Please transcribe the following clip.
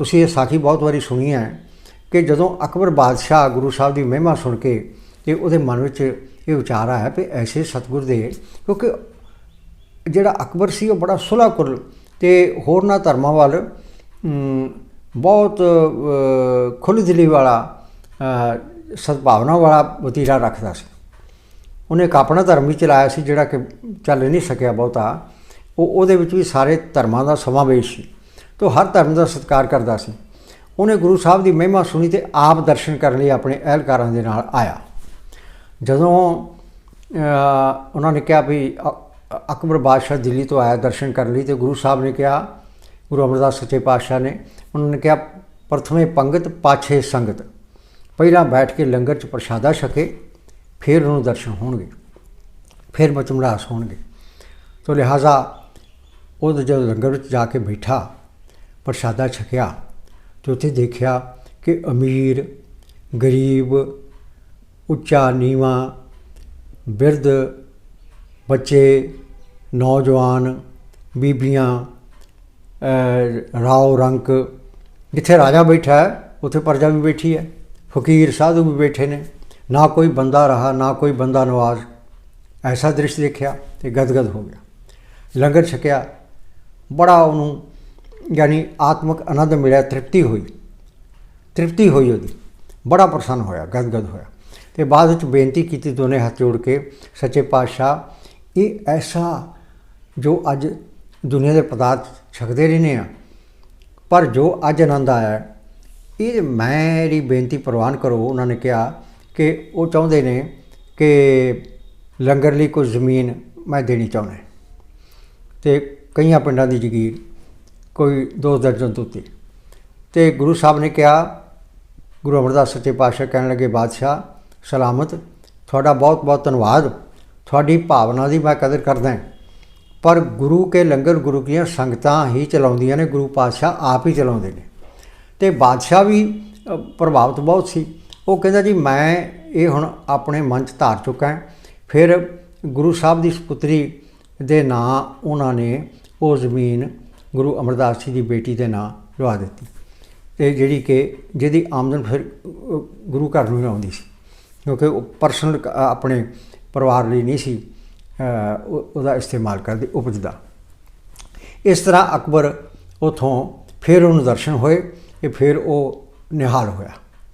ਤੁਸੀਂ ਇਹ ਸਾਖੀ ਬਹੁਤ ਵਾਰੀ ਸੁਣੀ ਹੈ ਕਿ ਜਦੋਂ ਅਕਬਰ ਬਾਦਸ਼ਾਹ ਗੁਰੂ ਸਾਹਿਬ ਦੀ ਮਹਿਮਾ ਸੁਣ ਕੇ ਤੇ ਉਹਦੇ ਮਨ ਵਿੱਚ ਇਹ ਵਿਚਾਰ ਆਇਆ ਕਿ ਐਸੇ ਸਤਿਗੁਰ ਦੇ, ਕਿਉਂਕਿ ਜਿਹੜਾ ਅਕਬਰ ਸੀ ਉਹ ਬੜਾ ਸੁਲ੍ਹਾਕੁਲ ਤੇ ਹੋਰਨਾਂ ਧਰਮਾਂ ਵੱਲ ਬਹੁਤ ਖੁੱਲ੍ਹ ਦਿਲੀ ਵਾਲਾ ਸਦਭਾਵਨਾ ਵਾਲਾ ਵਤੀਰਾ ਰੱਖਦਾ ਸੀ। ਉਹਨੇ ਇੱਕ ਆਪਣਾ ਧਰਮ ਵੀ ਚਲਾਇਆ ਸੀ ਜਿਹੜਾ ਕਿ ਚੱਲ ਨਹੀਂ ਸਕਿਆ ਬਹੁਤਾ। ਉਹ ਉਹਦੇ ਵਿੱਚ ਵੀ ਸਾਰੇ ਧਰਮਾਂ ਦਾ ਸਮਾਵੇਸ਼ ਸੀ। ਤੇ ਉਹ ਹਰ ਧਰਮ ਦਾ ਸਤਿਕਾਰ ਕਰਦਾ ਸੀ। ਉਹਨੇ ਗੁਰੂ ਸਾਹਿਬ ਦੀ ਮਹਿਮਾ ਸੁਣੀ ਤੇ ਆਪ ਦਰਸ਼ਨ ਕਰਨ ਲਈ ਆਪਣੇ ਅਹਿਲਕਾਰਾਂ ਦੇ ਨਾਲ ਆਇਆ। ਜਦੋਂ ਉਹਨਾਂ ਨੇ ਕਿਹਾ ਵੀ ਅਕਬਰ ਬਾਦਸ਼ਾਹ ਦਿੱਲੀ ਤੋਂ ਆਇਆ ਦਰਸ਼ਨ ਕਰਨ ਲਈ ਤੇ ਗੁਰੂ ਸਾਹਿਬ ਨੇ ਕਿਹਾ, ਗੁਰੂ ਅਮਰਦਾਸ ਸੱਚੇ ਪਾਤਸ਼ਾਹ ਨੇ, ਉਹਨਾਂ ਨੇ ਕਿਹਾ, ਪ੍ਰਥਮੇ ਪੰਗਤ, ਪਾਛੇ ਸੰਗਤ। ਪਹਿਲਾਂ ਬੈਠ ਕੇ ਲੰਗਰ ਚ ਪ੍ਰਸ਼ਾਦਾ ਛਕੇ, ਫਿਰ ਉਹਨੂੰ ਦਰਸ਼ਨ ਹੋਣਗੇ। ਫਿਰ ਮਚਮੜਾਸ ਹੋਣਗੇ। ਤੋ ਲਿਹਾਜ਼ਾ, ਉਹ ਜਦੋਂ ਲੰਗਰ ਵਿੱਚ ਜਾ ਕੇ ਬੈਠਾ ਪ੍ਰਸ਼ਾਦਾ ਛਕਿਆ ਤੇ ਉੱਥੇ ਦੇਖਿਆ ਕਿ ਅਮੀਰ ਗਰੀਬ ਉੱਚਾ ਨੀਵਾਂ ਬਿਰਧ ਬੱਚੇ ਨੌਜਵਾਨ ਬੀਬੀਆਂ ਅਹ, ਰਾਓ ਰੰਕ ਜਿੱਥੇ ਰਾਜਾ ਬੈਠਾ ਹੈ ਉੱਥੇ ਪਰਜਾ ਵੀ ਬੈਠੀ ਹੈ ਫਕੀਰ ਸਾਧੂ ਵੀ ਬੈਠੇ ਨੇ ਨਾ ਕੋਈ ਬੰਦਾ ਰਹਾ ਨਾ ਕੋਈ ਬੰਦਾ ਨਵਾਜ਼। ਐਸਾ ਦ੍ਰਿਸ਼ ਦੇਖਿਆ ਤੇ ਗਦਗਦ ਹੋ ਗਿਆ। ਲੰਗਰ ਛਕਿਆ ਬੜਾ ਉਹਨੂੰ ਯਾਨੀ ਆਤਮਿਕ ਆਨੰਦ ਮਿਲਿਆ ਤ੍ਰਿਪਤੀ ਹੋਈ। ਤ੍ਰਿਪਤੀ ਹੋਈ ਉਹਦੀ। ਬੜਾ ਪ੍ਰਸੰਨ ਹੋਇਆ ਗਦਗਦ ਹੋਇਆ। ਤੇ ਬਾਅਦ ਵਿੱਚ ਬੇਨਤੀ ਕੀਤੀ ਦੋਨੇ ਹੱਥ ਜੋੜ ਕੇ ਸੱਚੇ ਪਾਤਸ਼ਾਹ ਇਹ ਐਸਾ ਜੋ ਅੱਜ ਦੁਨੀਆ ਦੇ ਪਦਾਰਥ ਛਕਦੇ ਰਹਿੰਦੇ ਆ ਪਰ ਜੋ ਅੱਜ ਆਨੰਦ ਆਇਆ ਹੈ, ਇਹ ਮੇਰੀ ਬੇਨਤੀ ਪ੍ਰਵਾਨ ਕਰੋ। ਉਹਨਾਂ ਨੇ ਕਿਹਾ ਕਿ ਉਹ ਚਾਹੁੰਦੇ ਨੇ ਕਿ ਲੰਗਰ ਲਈ ਕੋਈ ਜ਼ਮੀਨ ਮੈਂ ਦੇਣੀ ਚਾਹੁੰਦਾ। ਤੇ ਕਈਆਂ ਪਿੰਡਾਂ ਦੀ ਜ਼ਗੀਰ ਕੋਈ ਦੋ ਦਰਜਨ ਤੋਂ ਉੱਤੇ। ਤੇ ਗੁਰੂ ਸਾਹਿਬ ਨੇ ਕਿਹਾ, ਗੁਰੂ ਅਮਰਦਾਸ ਸੱਚੇ ਪਾਤਸ਼ਾਹ ਕਹਿਣ ਲੱਗੇ, ਬਾਦਸ਼ਾਹ, ਸਲਾਮਤ। ਤੁਹਾਡਾ ਬਹੁਤ ਬਹੁਤ ਧੰਨਵਾਦ। ਤੁਹਾਡੀ ਭਾਵਨਾ ਦੀ ਮੈਂ ਕਦਰ ਕਰਦਾ ਪਰ ਗੁਰੂ ਕੇ ਲੰਗਰ ਗੁਰੂ ਦੀਆਂ ਸੰਗਤਾਂ ਹੀ ਚਲਾਉਂਦੀਆਂ ਨੇ, ਗੁਰੂ ਪਾਤਸ਼ਾਹ ਆਪ ਹੀ ਚਲਾਉਂਦੇ ਨੇ। ਤੇ ਬਾਦਸ਼ਾਹ ਵੀ ਪ੍ਰਭਾਵਿਤ ਬਹੁਤ ਸੀ। ਉਹ ਕਹਿੰਦਾ, ਜੀ, ਮੈਂ ਇਹ ਹੁਣ ਆਪਣੇ ਮਨ 'ਚ ਧਾਰ ਚੁੱਕਾ ਫਿਰ ਗੁਰੂ ਸਾਹਿਬ ਦੀ ਸੁਪੁੱਤਰੀ ਦੇ ਨਾਂ ਉਹਨਾਂ ਨੇ, ਉਹ ਜ਼ਮੀਨ ਗੁਰੂ ਅਮਰਦਾਸ ਜੀ ਦੀ ਬੇਟੀ ਦੇ ਨਾਂ ਲਵਾ ਦਿੱਤੀ। ਤੇ ਜਿਹੜੀ ਕਿ ਜਿਹਦੀ ਆਮਦਨ ਫਿਰ ਗੁਰੂ ਘਰ ਨੂੰ ਹੀ ਆਉਂਦੀ ਸੀ। ਕਿਉਂਕਿ ਉਹ ਪਰਸਨਲ ਆਪਣੇ ਪਰਿਵਾਰ ਲਈ ਨਹੀਂ ਸੀ ਉਹ- ਉਹਦਾ ਇਸਤੇਮਾਲ ਕਰਦੇ, ਉਪਜਦਾ। ਇਸ ਤਰ੍ਹਾਂ ਅਕਬਰ ਉਥੋਂ ਫਿਰ ਉਹਨੂੰ ਦਰਸ਼ਨ ਹੋਏ ਕਿ ਫਿਰ ਉਹ ਨਿਹਾਲ ਹੋਇਆ।